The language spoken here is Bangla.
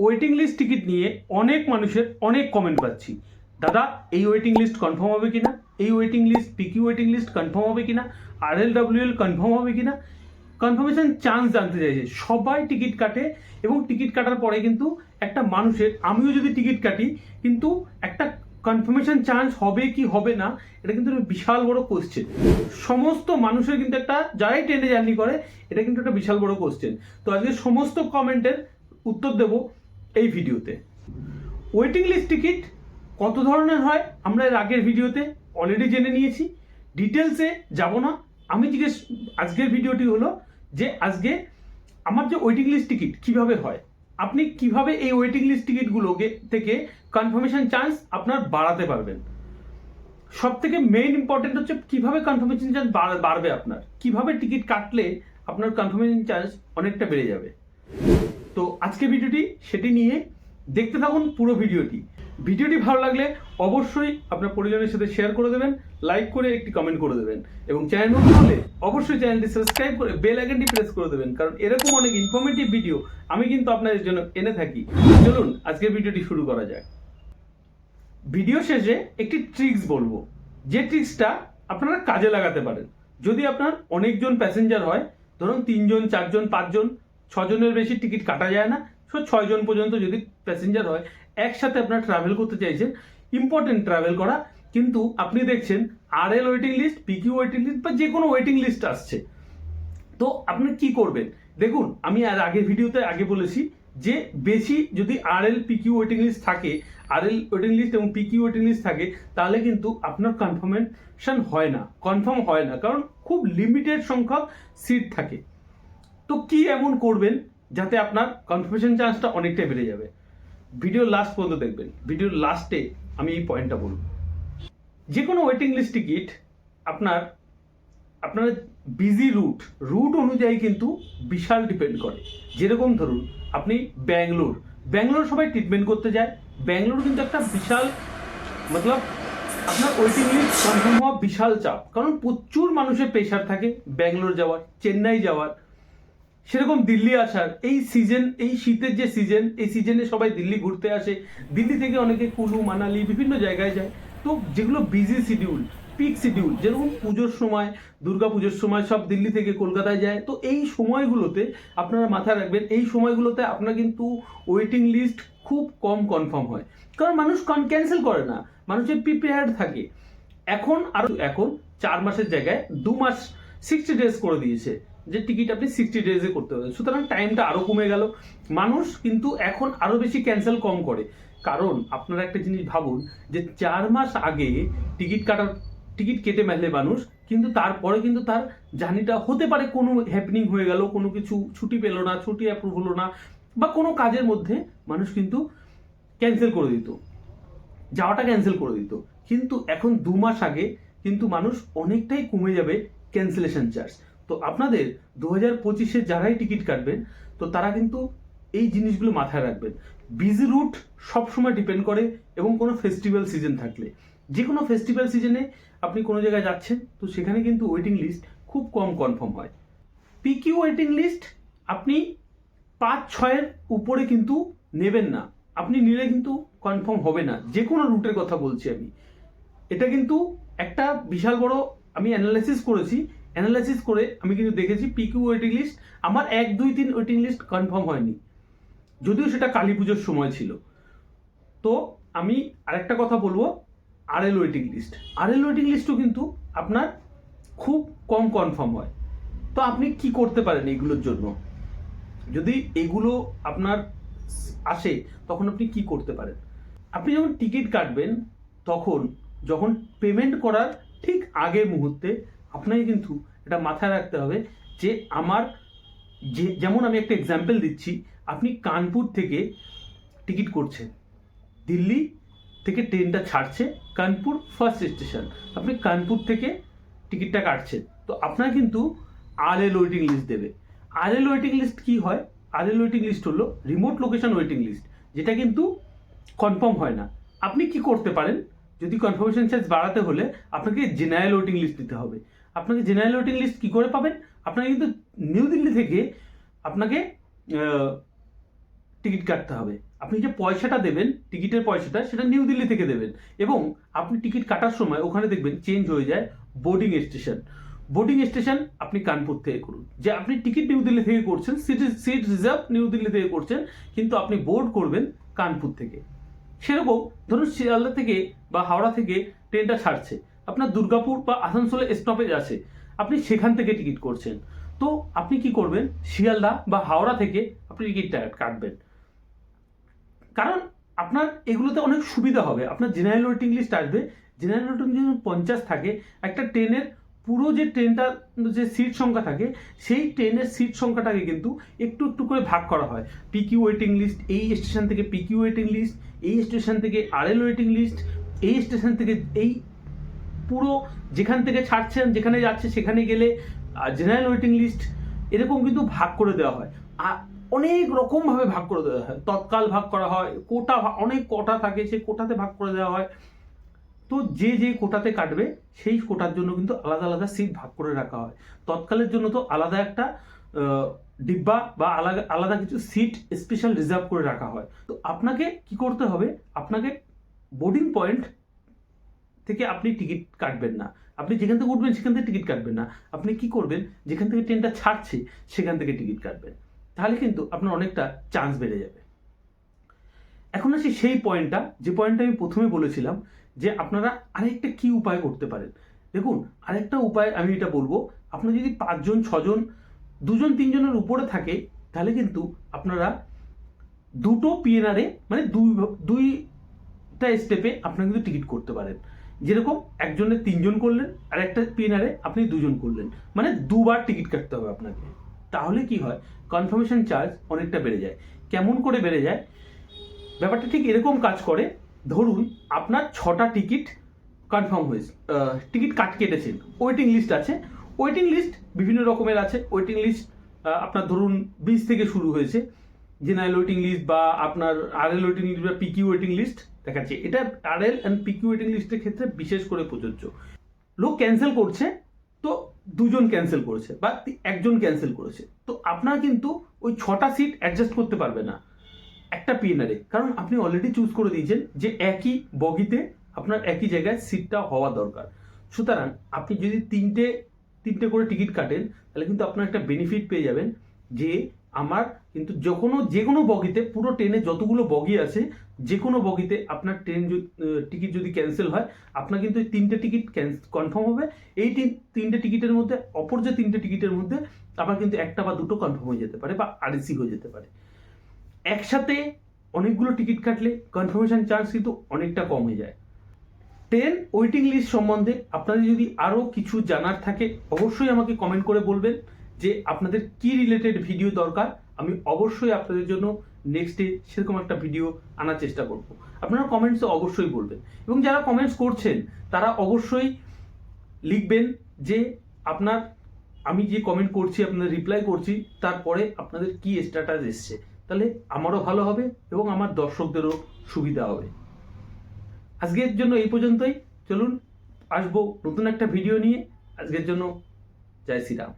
ওয়েটিং লিস্ট টিকিট নিয়ে অনেক মানুষের অনেক কমেন্ট পাচ্ছি। দাদা, এই ওয়েটিং লিস্ট কনফার্ম হবে কিনা? এই waiting list PQ waiting list confirm হবে কিনা? আর এল ডাব্লিউ এল কনফার্ম হবে কিনা? কনফার্মেশন চান্স জানতে চাইছে। সবাই টিকিট কাটে এবং টিকিট কাটার পরে কিন্তু একটা মানুষের, আমিও যদি টিকিট কাটি, কিন্তু একটা কনফার্মেশন চান্স হবে কি হবে না, এটা কিন্তু একটা বিশাল বড় কোশ্চেন সমস্ত মানুষের কিন্তু একটা, যারাই ট্রেনে জার্নি করে, এটা কিন্তু একটা বিশাল বড় কোশ্চেন তো আজকে সমস্ত কমেন্টের উত্তর দেব। এই ভিডিওতে। ওয়েটিং লিস্ট টিকিট কত ধরনের হয় আমরা এর আগের ভিডিওতে অলরেডি জেনে নিয়েছি। ডিটেলসে যাব না। আমি জিজ্ঞেস, আজকের ভিডিওটি হলো যে আজকে আমার যে ওয়েটিং লিস্ট টিকিট কীভাবে হয়, আপনি কীভাবে এই ওয়েটিং লিস্ট টিকিটগুলোকে থেকে কনফার্মেশন চান্স আপনার বাড়াতে পারবেন। সব থেকে মেইন ইম্পর্টেন্ট হচ্ছে কীভাবে কনফার্মেশন চান্স বাড়বে আপনার। কীভাবে টিকিট কাটলে আপনার কনফার্মেশন চান্স অনেকটা বেড়ে যাবে। তো আজকে ভিডিওটি সেটি নিয়ে দেখতে থাকুন পুরো ভিডিওটি। ভিডিওটি ভালো লাগলে অবশ্যই আপনার পরিজনের সাথে শেয়ার করে দেবেন লাইক করে একটি কমেন্ট করে দেবেন এবং চ্যানেল নতুন হলে অবশ্যই চ্যানেলটি সাবস্ক্রাইব করে বেল আইকনটি প্রেস করে দেবেন, কারণ এরকম অনেক ইনফরমেটিভ ভিডিও আমি কিন্তু আপনাদের জন্য এনে থাকি। চলুন আজকের ভিডিওটি শুরু করা যাক। ভিডিও শেষে একটি ট্রিক্স বলব। যে ট্রিক্সটা আপনারা কাজে লাগাতে পারেন। যদি আপনার অনেকজন প্যাসেঞ্জার হয়, ধরুন তিনজন, চারজন, পাঁচজন ছজনের বেশি টিকিট কাটা যায় না। সো ছয়জন পর্যন্ত যদি প্যাসেঞ্জার হয়, একসাথে আপনারা ট্রাভেল করতে চাইছেন ইম্পর্টেন্ট ট্রাভেল করা। কিন্তু আপনি দেখছেন R L waiting list PQ waiting list বা যে কোনো ওয়েটিং লিস্ট আসছে। তো আপনি কি করবেন? দেখুন, আমি আর আগের ভিডিওতে আগে বলেছি যে বেশি যদি R L PQ waiting list থাকে আর এল ওয়েটিং লিস্ট এবং পিকিউ ওয়েটিং লিস্ট থাকে, তাহলে কিন্তু আপনার কনফার্মেশন হয় না। কনফার্ম হয় না, কারণ খুব লিমিটেড সংখ্যক সিট থাকে। তো কি এমন করবেন যাতে আপনার কনফার্মেশন চান্সটা অনেকটাই বেড়ে যাবে? ভিডিও লাস্ট পর্যন্ত দেখবেন। ভিডিওর লাস্টে আমি এই পয়েন্টটা বলব। যে কোনো ওয়েটিং লিস্ট টিকিট আপনার আপনার বিজি রুট রুট অনুযায়ী কিন্তু বিশাল ডিপেন্ড করে। যেরকম ধরুন, আপনি ব্যাঙ্গালোর। ব্যাঙ্গালোর সবাই ট্রিটমেন্ট করতে যায়। ব্যাঙ্গালোর কিন্তু একটা বিশাল, মতলব আপনার ওয়েটিং লিস্ট কনফার্ম হওয়া বিশাল চাপ। কারণ প্রচুর মানুষের প্রেশার থাকে ব্যাঙ্গালোর যাওয়ার, চেন্নাই যাওয়ার। সেরকম দিল্লি আসার, এই সিজন এই শীতের যে সিজন এই সিজনে সবাই দিল্লি ঘুরতে আসে। দিল্লি থেকে অনেকে কুলু, মানালি, বিভিন্ন জায়গায় যায়। তো যেগুলো বিজি শিডিউল পিক শিডিউল যেরকম পুজোর সময়, দুর্গা পুজোর সময় সব দিল্লি থেকে কলকাতায় যায়। তো এই সময়গুলোতে আপনারা মাথায় রাখবেন, এই সময়গুলোতে আপনার কিন্তু ওয়েটিং লিস্ট খুব কম কনফার্ম হয়। কারণ মানুষ কন ক্যান্সেল করে না, মানুষের প্রিপেয়ার্ড থাকে। এখন আর, এখন চার মাসের জায়গায় দু মাস সিক্সটি ডেজ করে দিয়েছে। যে টিকিট আপনি সিক্সটি ডেজে করতে পারবেন। সুতরাং টাইমটা আরও কমে গেল। মানুষ কিন্তু এখন আরও বেশি ক্যান্সেল কম করে। কারণ আপনারা একটা জিনিস ভাবুন যে চার মাস আগে টিকিট কাটার টিকিট কেটে মেলে মানুষ, কিন্তু তারপরে কিন্তু তার জার্নিটা হতে পারে। কোনো হ্যাপনিং হয়ে গেল, কোনো কিছু ছুটি পেল না, ছুটি অ্যাপ্রুভ হলো না, বা কোনো কাজের মধ্যে মানুষ কিন্তু ক্যান্সেল করে দিত। যাওয়াটা ক্যান্সেল করে দিত। কিন্তু এখন দু মাস আগে কিন্তু মানুষ অনেকটাই কমে যাবে ক্যান্সেলেশন চার্জ তো আপনাদের দু হাজার পঁচিশে যারাই টিকিট কাটবেন, তো তারা কিন্তু এই জিনিসগুলো মাথায় রাখবেন। বিজি রুট সবসময় ডিপেন্ড করে এবং কোনো ফেস্টিভ্যাল সিজন থাকলে। যে কোনো ফেস্টিভ্যাল সিজনে আপনি কোনো জায়গায় যাচ্ছেন, তো সেখানে কিন্তু ওয়েটিং লিস্ট খুব কম কনফার্ম হয়। পিকিউ ওয়েটিং লিস্ট আপনি পাঁচ, ছয়ের উপরে কিন্তু নেবেন না। আপনি নিলে কিন্তু কনফার্ম হবে না। যে কোনো রুটের কথা বলছি আমি। এটা কিন্তু একটা বিশাল বড় আমি অ্যানালাইসিস করেছি অ্যানালাইসিস করে আমি কিন্তু দেখেছি পিকিউ ওয়েটিং লিস্ট আমার এক, দুই, তিন ওয়েটিং লিস্ট কনফার্ম হয়নি। যদিও সেটা কালী পুজোর সময় ছিল। তো আমি আরেকটা কথা বলব R L waiting list R L waiting লিস্টও কিন্তু আপনার খুব কম কনফার্ম হয়। তো আপনি কি করতে পারেন এগুলোর জন্য? যদি এগুলো আপনার আসে, তখন আপনি কি করতে পারেন? আপনি যখন টিকিট কাটবেন, তখন যখন পেমেন্ট করার ঠিক আগের মুহূর্তে আপনাকে কিন্তু এটা মাথায় রাখতে হবে যে আমার যে, যেমন আমি একটা এক্সাম্পল দিচ্ছি, আপনি কানপুর থেকে টিকিট করছেন। দিল্লি থেকে ট্রেনটা ছাড়ছে, কানপুর ফার্স্ট স্টেশন আপনি কানপুর থেকে টিকিটটা কাটছেন। তো আপনার কিন্তু আর এল ওয়েটিং লিস্ট দেবে। আর এল ওয়েটিং লিস্ট কী হয়? আর এল ওয়েটিং লিস্ট হলো রিমোট লোকেশন ওয়েটিং লিস্ট যেটা কিন্তু কনফার্ম হয় না। আপনি কি করতে পারেন? যদি কনফার্মেশন চার্জ বাড়াতে হলে আপনাকে জেনারেল ওয়েটিং লিস্ট দিতে হবে। আপনাকে জেনারেল ওয়েটিং লিস্ট কী করে পাবেন? আপনাকে কিন্তু নিউ দিল্লি থেকে আপনাকে টিকিট কাটতে হবে। আপনি যে পয়সাটা দেবেন টিকিটের পয়সাটা, সেটা নিউ দিল্লি থেকে দেবেন। এবং আপনি টিকিট কাটার সময় ওখানে দেখবেন চেঞ্জ হয়ে যায় বোর্ডিং স্টেশন বোর্ডিং স্টেশন আপনি কানপুর থেকে করুন। যে আপনি টিকিট নিউ দিল্লি থেকে করছেন seat seat reserve New Delhi থেকে করছেন, কিন্তু আপনি বোর্ড করবেন কানপুর থেকে। সেরকম ধরুন শিয়ালদা থেকে বা হাওড়া থেকে ট্রেনটা ছাড়ছে আপনার দুর্গাপুর বা আসানসোলে স্টপেজ আছে। আপনি সেখান থেকে টিকিট করছেন। তো আপনি কি করবেন? শিয়ালদা বা হাওড়া থেকে আপনি টিকিটটা কাটবেন। কারণ আপনার এগুলোতে অনেক সুবিধা হবে। আপনার জেনারেল ওয়েটিং লিস্ট আসবে। জেনারেল ওয়েটিং যদি পঞ্চাশ থাকে, একটা ট্রেনের পুরো যে ট্রেনটা যে সিট সংখ্যা থাকে, সেই ট্রেনের সিট সংখ্যাটাকে কিন্তু একটু একটু করে ভাগ করা হয়। পিকিউ ওয়েটিং লিস্ট এই স্টেশন থেকে পিকিউ ওয়েটিং লিস্ট এই স্টেশন থেকে আরএল ওয়েটিং লিস্ট এই স্টেশন থেকে এই পুরো যেখান থেকে ছাড়ছেন, যেখানে যাচ্ছে, সেখানে গেলে জেনারেল ওয়েটিং লিস্ট এরকম কিন্তু ভাগ করে দেওয়া হয়। অনেক রকমভাবে ভাগ করে দেওয়া হয়। তৎকাল ভাগ করা হয়, কোটা অনেক কোটা থাকে, সেই কোটাতে ভাগ করে দেওয়া হয়। তো যে যে কোটাতে কাটবে, সেই কোটার জন্য কিন্তু আলাদা আলাদা সিট ভাগ করে রাখা হয়। তৎকালের জন্য তো আলাদা একটা ডিব্বা বা আলাদা আলাদা কিছু সিট স্পেশাল রিজার্ভ করে রাখা হয়। তো আপনাকে কি করতে হবে? আপনাকে বোর্ডিং পয়েন্ট থেকে আপনি টিকিট কাটবেন না। আপনি যেখান থেকে উঠবেন সেখান থেকে টিকিট কাটবেন না। আপনি কি করবেন? যেখান থেকে ট্রেনটা ছাড়ছে, সেখান থেকে টিকিট কাটবেন। তাহলে কিন্তু আপনার অনেকটা চান্স বেড়ে যাবে। এখন আসি সেই পয়েন্টটা, যে পয়েন্টটা আমি প্রথমে বলেছিলাম, যে আপনারা আরেকটা কি উপায় করতে পারেন। দেখুন, আরেকটা উপায় আমি এটা বলব আপনার যদি পাঁচজন, ছজন, দুজন, তিনজনের উপরে থাকে, তাহলে কিন্তু আপনারা দুটো পিএনআরে মানে দুই, দুইটা স্টেপে আপনারা কিন্তু টিকিট করতে পারেন। যেরকম একজনের তিনজন করলেন, আর একটা পিএনআরে আপনি দুজন করলেন। মানে দুবার টিকিট কাটতে হবে আপনাকে। তাহলে কি হয়? কনফার্মেশন চার্জ অনেকটা বেড়ে যায়। কেমন করে বেড়ে যায়? ব্যাপারটা ঠিক এরকম কাজ করে। ধরুন, আপনার ছটা টিকিট কনফার্ম হয়েছে টিকিট কাট কেটেছেন। ওয়েটিং লিস্ট আছে। ওয়েটিং লিস্ট বিভিন্ন রকমের আছে। ওয়েটিং লিস্ট আপনার ধরুন বিশ থেকে শুরু হয়েছে। জেনারেল ওয়েটিং লিস্ট বা আপনার আরএল ওয়েটিং লিস্ট বা পিকিউ ওয়েটিং লিস্ট দেখাচ্ছে। এটা আরএল অ্যান্ড পিকিউ লিস্টের ক্ষেত্রে বিশেষ করে প্রযোজ্য। লোক ক্যান্সেল করছে, তো দুজন ক্যান্সেল করেছে বা একজন ক্যান্সেল করেছে। তো আপনার কিন্তু ওই ছটা সিট অ্যাডজাস্ট করতে পারবে না। একটা পিএনআরে কারণ আপনি অলরেডি চুজ করে দিয়েছেন যে একই বগিতে আপনার একই জায়গায় সিটটা হওয়া দরকার। সুতরাং আপনি যদি তিনটে তিনটে করে টিকিট কাটেন, তাহলে কিন্তু আপনার একটা বেনিফিট পেয়ে যাবেন যে আমার কিন্তু যে কোনো যে কোনো বগিতে পুরো ট্রেনে যতগুলো বগি আছে যে কোনো বগিতে আপনার ট্রেন টিকিট যদি ক্যান্সেল হয়, আপনার কিন্তু তিনটে টিকিট কনফার্ম হবে। এই তিন- তিনটে টিকিটের মধ্যে, অপর যে তিনটে টিকিটের মধ্যে আপনার কিন্তু একটা বা দুটো কনফার্ম হয়ে যেতে পারে বা আরএসি হয়ে যেতে পারে। একসাথে অনেকগুলো টিকিট কাটলে কনফার্মেশন চার্জ কিন্তু অনেকটা কম হয়ে যায়। ট্রেন ওয়েটিং লিস্ট সম্বন্ধে আপনাদের যদি আরও কিছু জানার থাকে, অবশ্যই আমাকে কমেন্ট করে বলবেন যে আপনাদের কি রিলেটেড ভিডিও দরকার। আমি অবশ্যই আপনাদের জন্য নেক্সট সেরকম একটা ভিডিও আনার চেষ্টা করব। আপনারা কমেন্টসে অবশ্যই বলবেন। এবং যারা কমেন্টস করছেন, তারা অবশ্যই লিখবেন যে আপনার, আমি যে কমেন্ট করছি, আপনাদের রিপ্লাই করছি, তারপরে আপনাদের কি স্ট্যাটাস এসছে। তাহলে আমারও ভালো হবে এবং আমার দর্শকদেরও সুবিধা হবে। আজকের জন্য এই পর্যন্তই। চলুন, আসব নতুন একটা ভিডিও নিয়ে। আজকের জন্য জয় শ্রীরাম।